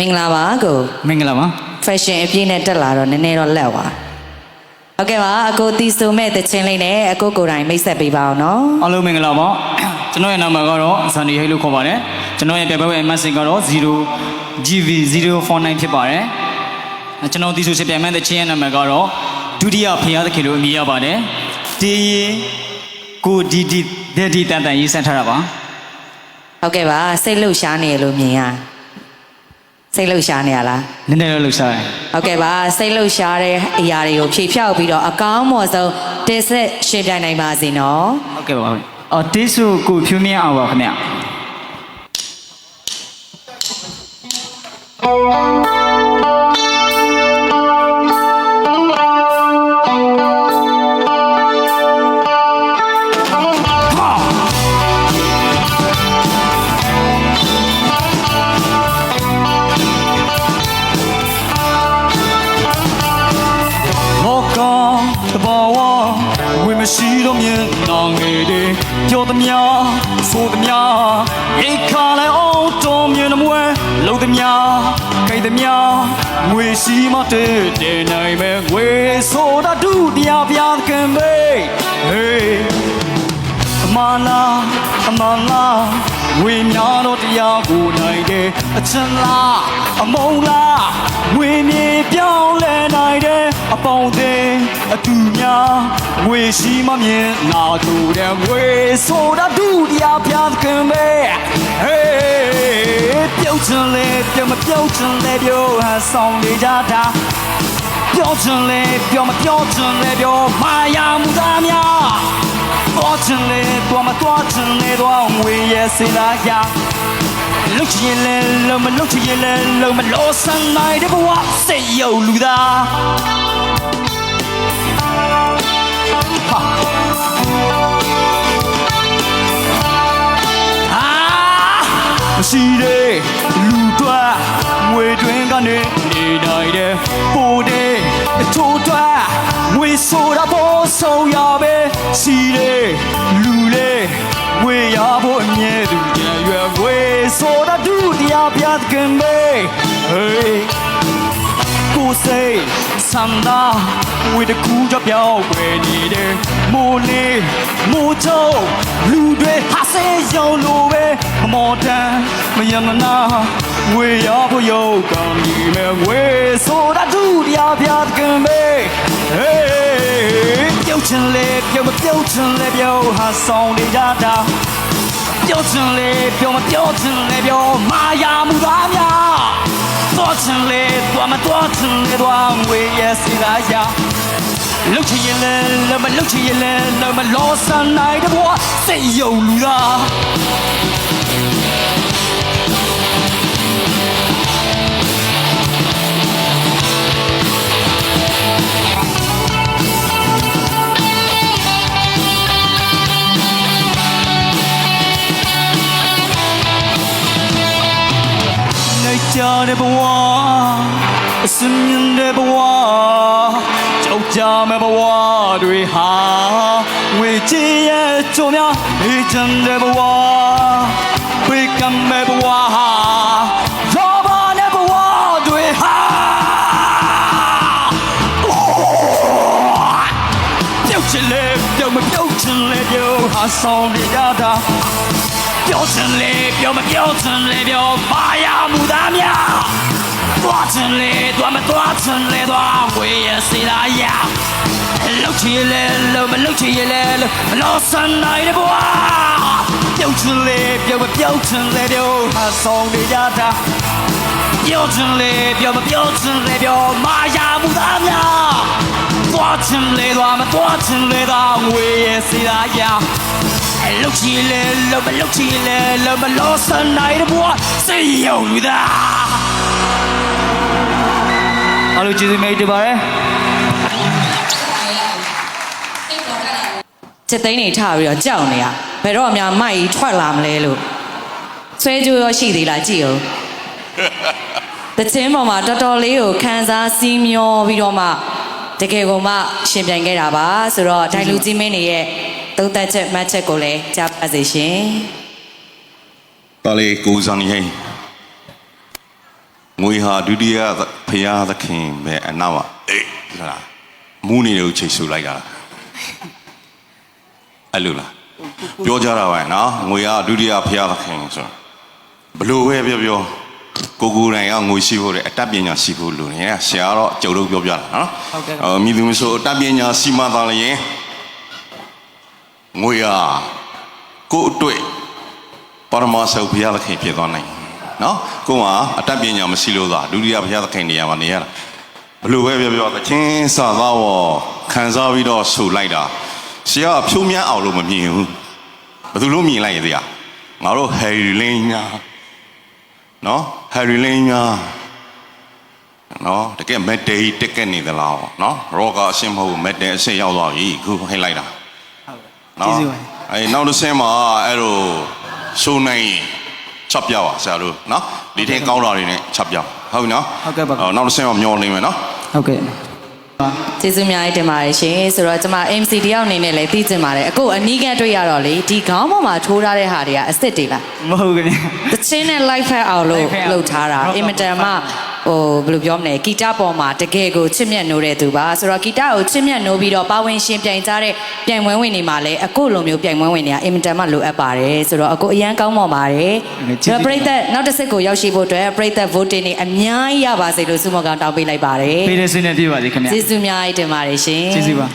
မင်္ဂလာပါကိုမင်္ဂလာပါ fashion အပြည့်နဲ့တက်လာတော့နည်းနည်းတော့လက်သွားဟုတ်ကဲ့ပါအကိုတီဆိုမဲ့တချင်းလေးနဲ့အကိုကိုယ်တိုင်မိတ်ဆက်ပေးပါအောင်နော်အားလုံးမင်္ဂလာပါကျွန်တော်ရဲ့နာမည်ကတော့ဇန်နီဟိတ်လို့ခေါ်ပါတယ်ကျွန်တော်ရဲ့ပြပွဲရဲ့ message ကတော့ 0 GV049 ဖြစ်ပါတယ်ကျွန်တော်ဒီဆိုချင်ပြန်မဲ့တဲ့ချင်းရဲ့နာမည်ကတော့ဒုတိယဖျားသခင်လို့အမည်ရပါတယ်တေးရင်ကိုဒီဒီဒက်ဒီတန်တန်ရေးဆက်ထားတာပါဟုတ်ကဲ့ပါစိတ်လှုပ်ရှားနေရလို့မြင်ရ စိတ်လှုပ်ရှားနေရလားနည်းနည်းတော့လှူရှားတယ်ဟုတ်ကဲ့ပါစိတ်လှုပ်ရှားတဲ့အရာတွေကိုဖြေဖြောက်ပြီးတော့အကောင်းမော်ဆုံးတင်ဆက်ရှင်းပြနိုင်ပါစေနော်ဟုတ်ကဲ့ပါအော်တေးဆိုကိုဖြူမြင့်အောင်ပါခင်ဗျ ဆိုသမျှအိတ်ခါလဲအောင်တော်မြင်မွဲလုံးသမျှခိုင်သမျှငွေရှိမတဲ့တဲ့နိုင်မဲ့ငွေဆိုတာဒုတရားပြခင်မေး hey အမနာအမနာ ဝေများတော့တရားကိုနိုင်တယ်အချမ်းလားအမုံလားဝေမြေပြောင်းလဲနိုင်တယ်အပေါင်းအသင်းအတူများဝေရှိမမြင်နာတူတဲ့ဝေဆိုတာဒုတရားပြခင်ပဲဟေးပြုတ်ချင်လေပြုတ်မပြုတ်ချင်လေပြောဟာဆောင်နေကြတာပြောချင်လေပြောမပြောချင်လေပြောမာယာမူသားများ သွားချင်လေသွားမသွားချင်လေသွားငွေရဲ့စေလာရလုတ်ချင်လေလုံးမလုတ်ချင်လေလုံးမလို့ဆန်နိုင်တဲ့ဘဝစိတ်ယုံလူသားအာမရှိတဲ့လူတွက်ငွေ ငွေဆိုတာပေါ်ဆုံးရပဲရှိတဲ့လူလေးငွေရဖို့အမြဲတူကြံရွယ်ငွေဆိုတာဒုတရားပြတ်ခင်ပဲ hey ကိုယ်စိတ်ဆန္ဒဝေတကူကြပြောင်းွယ် နေတယ်မိုးလေးမိုးချုံလူတွေဟာစေရုံလိုပဲအမော်တန်မယမနာဝေရဖို့ယုတ်ကံဒီမဲ့ဝေဆိုတာဒုတရားပြတ်ကံပဲဟေးပြုတ်ချင်လေပြုတ်မပြုတ်ချင်လေပြုတ်ဟာဆောင်နေကြတာပြောချင်လေပြောမပြောချင်လေပြောမာယာမူသားများသွားချင်လေသွားမသွားချင်လေသွားငွေရဲ့စီလာရ လုတ်ချင်ရင်လေလမလုတ်ချင်ရင်လေလမလောဆန်နိုင်တဲ့ဘဝစိတ်ယုံလူသားနေကြတဲ့ဘဝအစမြင်တဲ့ဘဝ ကြောက်ကြမဲ့ဘဝတွေဟာဝေချင်ရဲ့ကြုံများအေးချမ်းတဲ့ဘဝဝေကမ်းမဲ့ဘဝဟာရောပါတဲ့ဘဝတွေဟာပြုတ်ချင်လေပြုတ်မပြုတ်ချင်လေပြုတ်ဟာဆောင်နေကြတာပြောချင်လေပြောမပြောချင်လေပြောမာယာမူသားများ သွားချင်လေသွားမသွားချင်လေသွားဝေးရစီလာရလောက်ချင်လေလောက်မလောက်ချင်လေမလို့ဆန်နိုင်တဲ့ဘဝပြုတ်ချင်လေပြောမပြောချင်လေပြောဟာဆောင်နေကြတာပြောချင်လေပြောမပြောချင်လေပြောမာယာမူသားများသွားချင်လေသွားမသွားချင်လေသွားဝေးရစီလာရလုတ်ချီလေလုတ်မလုတ်ချီလေလုတ်မလို့စနိုင်တဲ့ဘဝစိတ်ယုံလူသား အားလုံးကျေးဇူးမိတ်တပါတယ်ချက်သိန်းနေထပြီးတော့ကြောက်နေရဘယ်တော့မှမိုက်ကြီးထွက်လာမလဲလို့ဆွဲကြိုးရောရှိသေးလားကြည့်အောင်တချင်းပေါ်မှာတော်တော်လေးကိုခန်းစားစီးမျောပြီးတော့မှတကယ်ကိုမှရှင်ပြိုင်ခဲ့တာပါဆိုတော့ဒိုင်လူကြီးမင်းတွေရဲ့သုံးသက်ချက်မှတ်ချက်ကိုလည်းကြားပါစေရှင်ဒါလေးကိုစံနေဟိ ငွေဟာဒုတိယဖရာသခင်ပဲအနောက်မှာအေးဟုတ်လားမူးနေလို့ချိန်ဆူလိုက်တာအဲ့လိုလားပြောကြတာပဲနော်ငွေကဒုတိယဖရာသခင်ဆိုတော့ဘလို့ပဲပြောပြောကိုကိုယ်တိုင်ကငွေရှိဖို့တဲ့အတတ်ပညာရှိဖို့လိုနေဆရာကတော့ကြုံလို့ပြောပြတာနော်ဟုတ်ကဲ့အော်မြည်သူမဆိုအတတ်ပညာရှိမှသာလျင်ငွေဟာကိုယ့်အတွက်ပရမဆုဘုရားသခင်ဖြစ်သွားနိုင်တယ် နော်ကိုယ်ကအတတ်ပညာမရှိလို့သာဒုတိယဘုရားသခင်နေရာမှာနေရတာဘလို့ပဲပြောပြောသချင်းစာသားဝခံစားပြီးတော့ဆူလိုက်တာဆရာကဖြိုးမြန်းအောင်လို့မမြင်ဘူးဘယ်သူလို့မြင်လိုက်ရသေးอ่ะငါတို့ဟယ်ရီလင်းညာနော်ဟယ်ရီလင်းညာနော်တကယ်မက်တေးတက်ခဲ့နေသလားပေါ့နော်ရောကအရှင်းမဟုတ်ဘူးမက်တေးအရှင်းရောက်သွားပြီခုဟိတ်လိုက်တာကျေးဇူးပါအဲနောက်တစ်ဆင်းမှာအဲ့လိုရှိုးနိုင်ရင် ချက်ပြပါဆရာတို့နော်ဒီထင်းကောင်းတာတွေနဲ့ချက်ပြဟုတ်ပြီနော်ဟုတ်ကဲ့ပါအော်နောက်တစ်ဆင်းမှာမျောနေမယ်နော်ဟုတ်ကဲ့ကျေးဇူးအများကြီးတင်ပါတယ်ရှင်ဆိုတော့ကျွန်မ MC တယောက်အနေနဲ့လည်းသိချင်ပါတယ်အခုအနီးကပ်တွေ့ရတော့လေဒီခေါင်းပေါ်မှာထိုးထားတဲ့ဟာတွေကအစ်စ်တွေလားမဟုတ်ခင်ဗျာတချင်းနဲ့ live fat အောင်လို့ live fat အောင်လုပ်ထားတာဟုတ်ပါဘူးအင်မတန်မှ ဟိုဘယ်လိုပြောမလဲဂီတပေါ်မှာတကယ်ကိုချစ်မြတ်နိုးတဲ့သူပါဆိုတော့ဂီတကိုချစ်မြတ်နိုးပြီးတော့ပါဝင်ရှင်ပြိုင်ကြတဲ့ပြိုင်ပွဲဝင်တွေမှာလည်းအခုလိုမျိုးပြိုင်ပွဲဝင်တွေကအင်မတန်မှလိုအပ်ပါတယ်ဆိုတော့အခုအရန်ကောင်းပါပါတယ်ကျေးဇူးကျွန်တော်ပရိသတ်နောက်တစ်ဆင့်ကိုရောက်ရှိဖို့အတွက်ပရိသတ် voting တွေအများကြီးရပါစေလို့ဆုမွန်ကောင်းတောင်းပေးလိုက်ပါတယ်ပေးတဲ့စင်းနဲ့ပြပါစီခင်ဗျာကျေးဇူးအများကြီးတင်ပါတယ်ရှင်ကျေးဇူးပါ